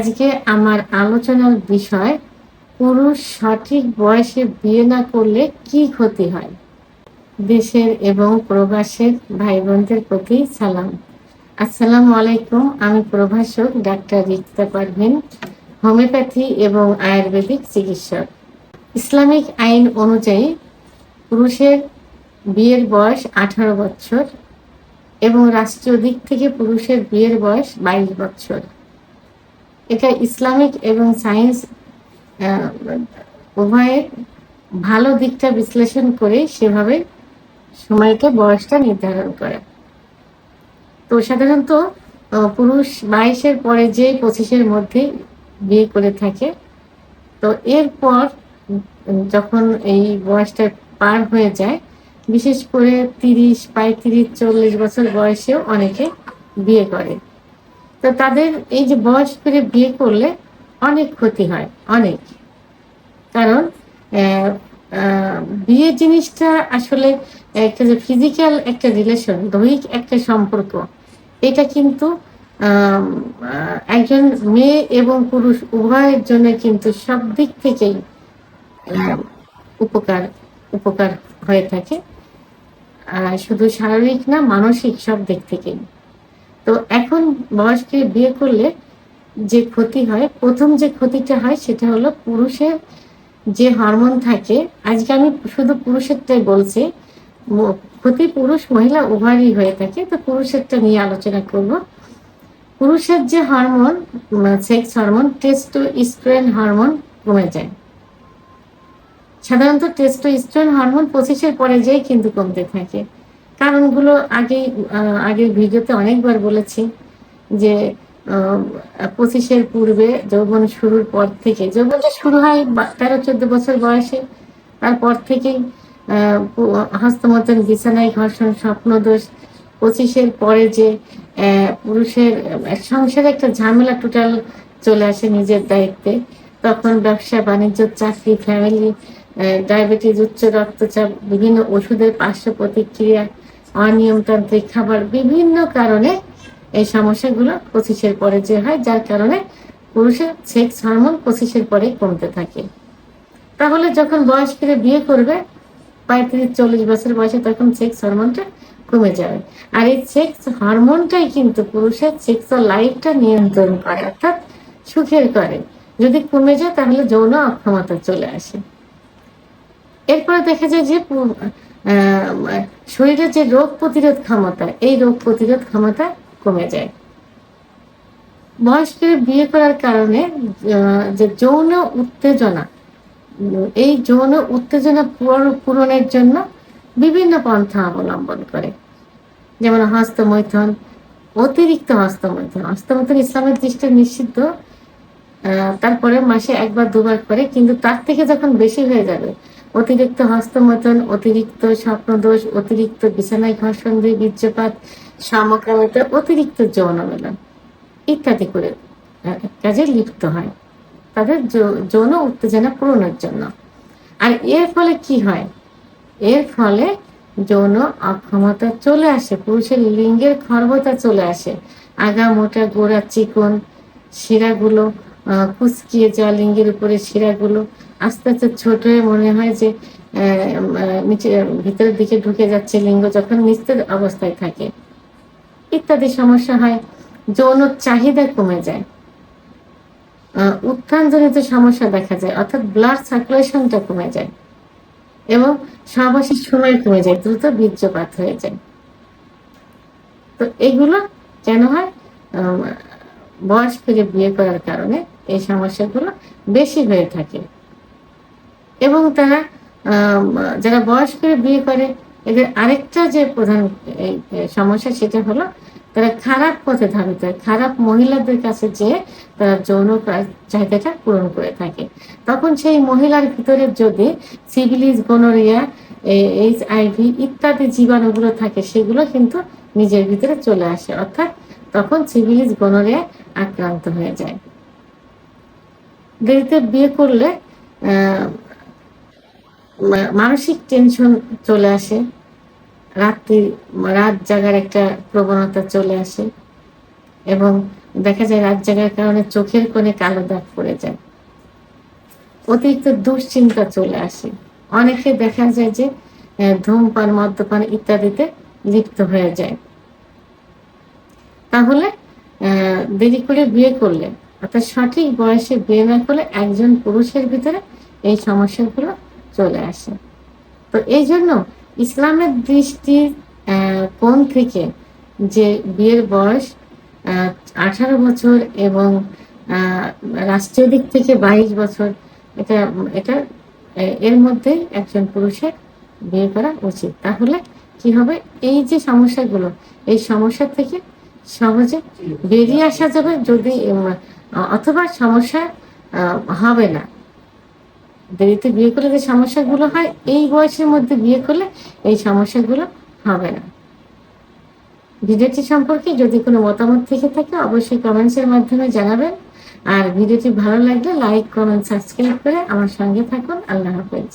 আজকে আমার আলোচনার বিষয়, পুরুষ সঠিক বয়সে বিয়ে না করলে কি ক্ষতি হয়? দেশের এবং প্রবাসের ভাই বোনদের প্রতি সালাম। আসসালামু আলাইকুম, আমি প্রভাষক ডাক্তার রিক্তা পারভিন, হোমিওপ্যাথি এবং আয়ুর্বেদিক চিকিৎসক। ইসলামিক আইন অনুযায়ী, পুরুষের বিয়ের বয়স আঠারো বছর এবং রাষ্ট্রীয় দিক থেকে পুরুষের বিয়ের বয়স বাইশ বছর। এটা ইসলামিক এবং সায়েন্স উভয়ের ভালো দিকটা বিশ্লেষণ করে সেভাবে সময়কে, বয়সটা নির্ধারণ করে। তো সাধারণত পুরুষ বাইশের পরে যে পঁচিশের মধ্যে বিয়ে করে থাকে, তো এরপর যখন এই বয়সটা পার হয়ে যায়, বিশেষ করে তিরিশ, পঁয়ত্রিশ, চল্লিশ বছর বয়সেও অনেকে বিয়ে করে। তো তাদের এই যে বয়স করে বিয়ে করলে অনেক ক্ষতি হয়, অনেক। কারণ বিয়ে জিনিসটা আসলে একটা যে ফিজিক্যাল একটা রিলেশন দৈহিক একটা সম্পর্ক, এটা কিন্তু একজন মেয়ে এবং পুরুষ উভয়ের জন্য কিন্তু সব দিক থেকেই উপকার উপকার হয়ে থাকে। শুধু শারীরিক না, মানসিক সব দিক থেকেই। তো এখন বয়সকে বিয়ে করলে যে ক্ষতি হয়, প্রথম যে ক্ষতিটা হয় সেটা হলো পুরুষের যে হরমোন থাকে। আজকে আমি শুধু পুরুষেরটাই বলছি ক্ষতি পুরুষ, মহিলা উভয়ই হয়ে থাকে। তো পুরুষেরটা নিয়ে আলোচনা করব। পুরুষের যে hormone sex hormone testosterone hormone কমে যায়। সাধারণত টেস্টো ইস্ট্রেন হরমোন পঁচিশের পরে যেই কিন্তু কমতে থাকে। কারণগুলো আগে আগের ভিডিওতে অনেকবার বলেছি যে পঁচিশের পূর্বে যৌবন শুরুর পর থেকে, যৌবনটা শুরু হয় তেরো, চোদ্দ বছর বয়সে। তারপর থেকেই হস্তমতন বিছানায় ঘর্ষণ, স্বপ্নদোষ, পঁচিশের পরে যে পুরুষের সংসারে একটা ঝামেলা টোটাল চলে আসে নিজের দায়িত্বে। তখন ব্যবসা, বাণিজ্য, চাকরি ফ্যামিলি ডায়াবেটিস উচ্চ রক্তচাপ, বিভিন্ন ওষুধের পার্শ্ব প্রতিক্রিয়া অনিয়মতান্ত্রিক খাবার বিভিন্ন কারণে এই সমস্যাগুলো পঁচিশের পরে যে হয়, যার কারণে পুরুষের সেক্স হরমোন পঁচিশের পরে কমতে থাকে। তাহলে যখন বয়স ফিরে বিয়ে করবে, পঁয়ত্রিশ, চল্লিশ বছর বয়সে তখন সেক্স হরমোনটা কমে যাবে। আর এই সেক্স হরমোনটাই কিন্তু পুরুষের সেক্স লাইফটা নিয়ন্ত্রণ করে, অর্থাৎ সুখের করে। যদি কমে যায়, তাহলে যৌন অক্ষমতা চলে আসে। এরপরে দেখা যায় যে শরীরের যে রোগ প্রতিরোধ ক্ষমতা, এই রোগ প্রতিরোধ ক্ষমতা কমে যায়। বয়স্কের বিয়ে করার কারণে যে যৌন উত্তেজনা, এই যৌন উত্তেজনা পূরণের জন্য বিভিন্ন পন্থা অবলম্বন করে। যেমন হস্তমৈথন, অতিরিক্ত হস্তমৈথন। হস্তমৈথন ইসলামের দৃষ্টি নিষিদ্ধ তারপরে মাসে একবার, দুবার করে, কিন্তু তার থেকে যখন বেশি হয়ে যাবে অতিরিক্ত হস্তমতন অতিরিক্ত স্বপ্নদোষ, অতিরিক্ত বিছানায় ঘর্ষণ দিয়ে বীর্যপাত, সমকামিতা, অতিরিক্ত যৌন মেলন ইত্যাদি করে কাজে লিপ্ত হয়। তাদের যৌন উত্তেজনা পূরণের জন্য। আর এর ফলে কি হয়? এর ফলে যৌন অক্ষমতা চলে আসে, পুরুষের লিঙ্গের খর্বতা চলে আসে। আগা, মোটা, গোড়া, চিকন, শিরাগুলো কুচকিয়ে যাওয়া লিঙ্গের উপরে শিরাগুলো আস্তে আস্তে ছোট হয়ে মনে হয় যে ভিতরের দিকে ঢুকে যাচ্ছে লিঙ্গ যখন নিস্তের অবস্থায় থাকে। ইত্যাদি সমস্যা হয়, যৌন চাহিদা কমে যায়। উত্থানজনিত সমস্যা দেখা যায়, অর্থাৎ ব্লাড সার্কুলেশনটা কমে যায় এবং সহবাসের সময় কমে যায়, দ্রুত বীর্যপাত হয়ে যায়। তো এগুলো কেন হয়? বয়স ফিরে বিয়ে করার কারণে এই সমস্যাগুলো বেশি হয়ে থাকে। এবং তারা যারা বয়স করে বিয়ে করে, এদের আরেকটা যে প্রধান সমস্যা সেটা হলো তারা খারাপ পথে ধাবিত হয়। খারাপ মহিলাদের কাছে যে তারা যৌন চাহিদাটা পূরণ করে থাকে। তখন সেই মহিলার ভিতরে যদি সিভিলিস, গোনোরিয়া এইচ আইভি ইত্যাদি জীবাণুগুলো থাকে, সেগুলো কিন্তু নিজের ভিতরে চলে আসে। অর্থাৎ তখন সিভিলিস, গোনোরিয়া আক্রান্ত হয়ে যায়। দেরিতে বিয়ে করলে মানসিক টেনশন চলে আসে। রাত্রি, রাত জাগার একটা প্রবণতা চলে আসে এবং দেখা যায় রাত জাগার কারণে চোখের কোণে কালো দাগ পড়ে যায়। অতিরিক্ত দুশ্চিন্তা চলে আসে। অনেকে দেখা যায় যে ধূমপান, মদ্যপান ইত্যাদিতে লিপ্ত হয়ে যায়। তাহলে দেরি করে বিয়ে করলে অর্থাৎ সঠিক বয়সে বিয়ে না করলে একজন পুরুষের ভিতরে এই সমস্যাগুলো চলে আসে। তো এই জন্য ইসলামের দৃষ্টি কোন থেকে যে বিয়ের বয়স আঠারো বছর এবং রাষ্ট্রীয় দিক থেকে বাইশ বছর, এটা এটা এর মধ্যেই একজন পুরুষের বিয়ে করা উচিত। তাহলে কি হবে? এই যে সমস্যাগুলো, এই সমস্যা থেকে সহজে বেরিয়ে আসা যাবে যদি, অথবা সমস্যা হবে না। দেরিতে বিয়ে করলে যে সমস্যাগুলো হয়, এই বয়সের মধ্যে বিয়ে করলে এই সমস্যাগুলো হবে না। ভিডিওটি সম্পর্কে যদি কোনো মতামত থেকে থাকে, অবশ্যই কমেন্টসের মাধ্যমে জানাবেন। আর ভিডিওটি ভালো লাগলে লাইক কমেন্ট সাবস্ক্রাইব করে আমার সঙ্গে থাকুন। আল্লাহ হাফেজ।